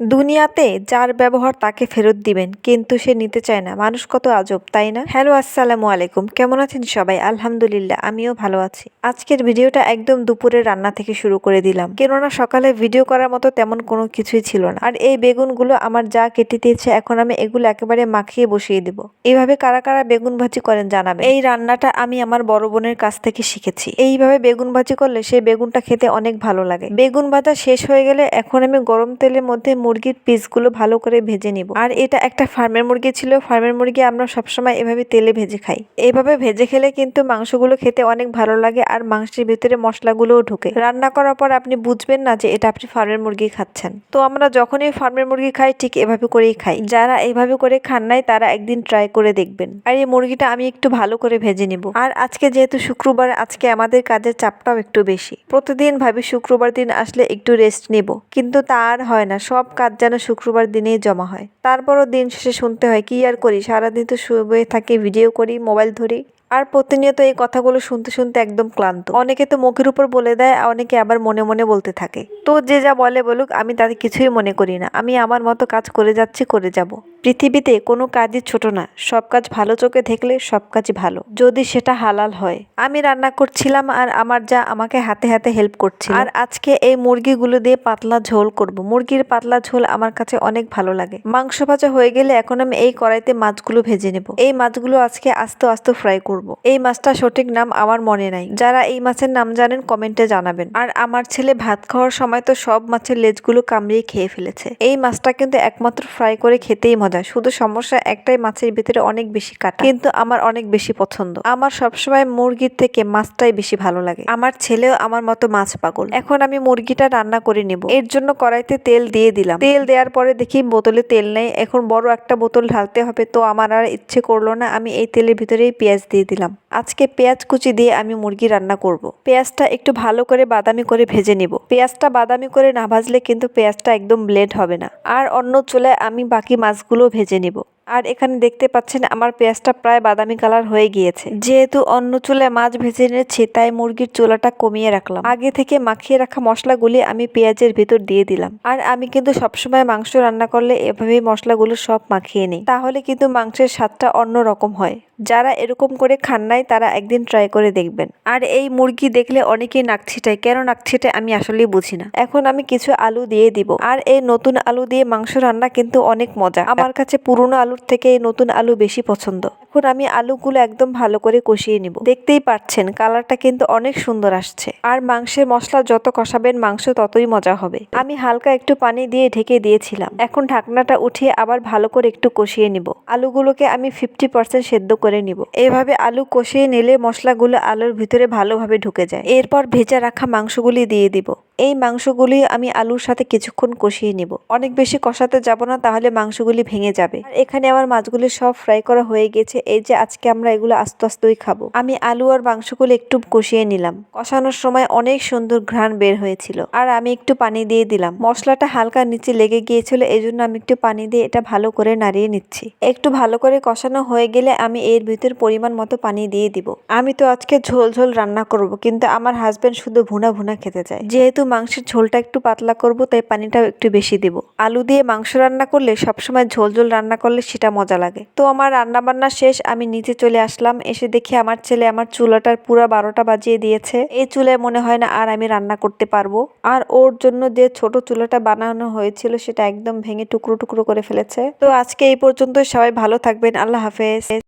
দুনিয়াতে যার ব্যবহার তাকে ফেরত দিবেন, কিন্তু সে নিতে চায় না। মানুষ কত আজব, তাই না? হ্যালো, আসসালামু আলাইকুম। কেমন আছেন সবাই? আলহামদুলিল্লাহ, আমিও ভালো আছি। আজকের ভিডিওটা একদম দুপুরের রান্না থেকে শুরু করে দিলাম। কেননা সকালে ভিডিও করার মতো তেমন কোনো কিছুই ছিল না। আর এই বেগুনগুলো আমার যা কেটে দিয়েছে, এখন আমি এগুলো একেবারে মাখিয়ে বসিয়ে দিব। এইভাবে কারা কারা বেগুন ভাজি করেন জানাবেন। এই রান্নাটা আমি আমার বড় বোনের কাছ থেকে শিখেছি। এইভাবে বেগুন ভাজি করলে সেই বেগুনটা খেতে অনেক ভালো লাগে। বেগুন ভাজা শেষ হয়ে গেলে এখন আমি গরম তেলের মধ্যে মুরগির পিসগুলো ভালো করে ভেজে নিব। আর এটা একটা ফার্মের মুরগি ছিল, ফার্মের মুরগি আমরা সবসময় এভাবে তেলে ভেজে খাই। এইভাবে ভেজে খেলে কিন্তু মাংসগুলো খেতে অনেক ভালো লাগে আর মাংসের ভিতরে মশলাগুলোও ঢুকে। রান্না করার পর আপনি বুঝবেন না যে এটা আপনি ফার্মের মুরগি খাচ্ছেন। তো আমরা যখনই ফার্মের মুরগি খাই, ঠিক এভাবে করেই খাই। যারা এইভাবে করে খান নাই, তারা একদিন ট্রাই করে দেখবেন। আর এই মুরগিটা আমি একটু ভালো করে ভেজে নিব। আর আজকে যেহেতু শুক্রবার, আজকে আমাদের কাজের চাপটাও একটু বেশি। প্রতিদিন ভাবি শুক্রবার দিন আসলে একটু রেস্ট নিব। কিন্তু তা আর হয় না। সব কাজ যেন শুক্রবার দিনেই জমা হয়। তারপরও দিন শেষে শুনতে হয়, কি আর করি? সারাদিন তো শুয়ে থাকি ভিডিও করি মোবাইল ধরি। আর প্রতিনিয়ত এই কথাগুলো শুনতে শুনতে একদম ক্লান্ত। অনেকে তো মুখের উপর বলে দেয় অনেকে আবার মনে মনে বলতে থাকে। তো যে যা বলে বলুক, আমি তাতে কিছুই মনে করি না। আমি আমার মতো কাজ করে যাচ্ছি, করে যাব। পৃথিবীতে কোনো কাজই ছোট না। সব কাজ ভালো চোখে দেখলে সব কাজই ভালো। যদি সেটা হালাল হয়। আমি রান্না করছিলাম, আর আমার যা আমাকে হাতে হাতে হেল্প করছিল। আর আজকে এই মুরগিগুলো দিয়ে পাতলা ঝোল করব। মুরগির পাতলা ঝোল আমার কাছে অনেক ভালো লাগে। মাংস ভাজা হয়ে গেলে এখন আমি এই কড়াইতে মাছগুলো ভেজে নেব। এই মাছগুলো আজকে আস্তে আস্তে ফ্রাই করব। এই মাছটা সঠিক নাম আমার মনে নাই। যারা এই মাছের নাম জানেন, কমেন্টে জানাবেন। আর আমার ছেলে ভাত খাওয়ার সময় তো সব মাছের লেজগুলো কামড়িয়ে খেয়ে ফেলেছে। এই মাছটা কিন্তু একমাত্র ফ্রাই করে খেতেই মজা। শুধু সমস্যা একটাই, মাছের ভিতরে অনেক বেশি কাটা। কিন্তু আমার অনেক বেশি পছন্দ। আমার সবসময় মুরগির থেকে মাছটাই বেশি ভালো লাগে। আমার ছেলেও আমার মতো মাছ পাগল। এখন আমি মুরগিটা রান্না করে নিব। এর জন্য কড়াইতে তেল দিয়ে দিলাম। তেল দেওয়ার পরে দেখি বোতলে তেল নেই। এখন বড় একটা বোতল ঢালতে হবে। তো আমার আর ইচ্ছে করল না আমি এই তেলের ভিতরেই পেঁয়াজ দিয়ে দিলাম। আজকে পেঁয়াজ কুচি দিয়ে আমি মুরগি রান্না করব। পেঁয়াজটা একটু ভালো করে বাদামি করে ভেজে নিব। পেঁয়াজটা বাদামি করে না ভাজলে কিন্তু পেঁয়াজটা একদম ব্লেড হবে না। আর অন্য চুলায় আমি বাকি মাছগুলো ভেজে নিব। আর এখানে দেখতে পাচ্ছেন আমার পেঁয়াজটা প্রায় বাদামি কালার হয়ে গিয়েছে। যেহেতু অন্য চুলায় মাছ ভেজে নিয়েছি, তাই মুরগির চুলাটা কমিয়ে রাখলাম। আগে থেকে মাখিয়ে রাখা মশলাগুলি আমি পেঁয়াজের ভিতর দিয়ে দিলাম। আর আমি কিন্তু সবসময় মাংস রান্না করলে এভাবেই মশলাগুলো সব মাখিয়ে নিই। তাহলে কিন্তু মাংসের স্বাদটা অন্য রকম হয়। যারা এরকম করে খান নাই, তারা একদিন ট্রাই করে দেখবেন। আর এই মুরগি দেখলে অনেকেই নাক ছিটায়। কেন নাক ছিটায় আমি আসলেই বুঝি না। এখন আমি কিছু আলু দিয়ে দিব। আর এই নতুন আলু দিয়ে মাংস রান্না কিন্তু অনেক মজা। আমার কাছে পুরনো আলুর থেকে এই নতুন আলু বেশি পছন্দ। এখন আমি আলুগুলো একদম ভালো করে কষিয়ে নিব। দেখতেই পাচ্ছেন, কালারটা কিন্তু অনেক সুন্দর আসছে। আর মাংসের মশলা যত কষাবেন মাংস ততই মজা হবে। আমি হালকা একটু পানি দিয়ে ঢেকে দিয়েছিলাম। এখন ঢাকনাটা উঠিয়ে আবার ভালো করে একটু কষিয়ে নিব। আলুগুলোকে আমি ফিফটি পার্সেন্ট সেদ্ধ করে নিব। এভাবে আলু কষিয়ে নিলে মশলাগুলো আলুর ভিতরে ভালোভাবে ঢুকে যায়। এরপর ভেজে রাখা মাংসগুলি দিয়ে দিব। এই মাংসগুলি আমি আলুর সাথে কিছুক্ষণ কষিয়ে নিব। অনেক বেশি কষাতে যাব না, তাহলে মাংসগুলি ভেঙে যাবে। এখানে আমার মাছগুলি সব ফ্রাই করা হয়ে গেছে, এই যে আজকে আমরা এগুলো আস্তে আস্তেই খাব। আমি আলু আর মাংসগুলো একটু কষিয়ে নিলাম। কষানোর সময় অনেক সুন্দর ঘ্রাণ বের হয়েছিল। আর আমি একটু পানি দিয়ে দিলাম। মশলাটা হালকা নিচে লেগে গিয়েছিল এই জন্য আমি একটু পানি দিয়ে এটা ভালো করে নাড়িয়ে নিচ্ছি। একটু ভালো করে কষানো হয়ে গেলে আমি এর ভিতর পরিমাণ মতো পানি দিয়ে দিব। আমি তো আজকে ঝোল ঝোল রান্না করব, কিন্তু আমার হাজবেন্ড শুধু ভুনা ভুনা খেতে চায়। যেহেতু মাংসের ঝোলটা একটু পাতলা করব, তাই পানিটাও একটু বেশি দিব। আলু দিয়ে মাংস রান্না করলে সবসময় ঝোল ঝোল রান্না করলে সেটা মজা লাগে। তো আমার রান্না বান্না শেষ, আমি নিচে চলে আসলাম, এসে দেখি আমার ছেলে আমার চুলাটার পুরো বারোটা বাজিয়ে দিয়েছে। এই চুলায় মনে হয় না আর আমি রান্না করতে পারব। আর ওর জন্য যে ছোট চুলাটা বানানো হয়েছিল, সেটা একদম ভেঙে টুকরো টুকরো করে ফেলেছে। তো আজকে এই পর্যন্ত সবাই ভালো থাকবেন, আল্লাহ হাফেজ।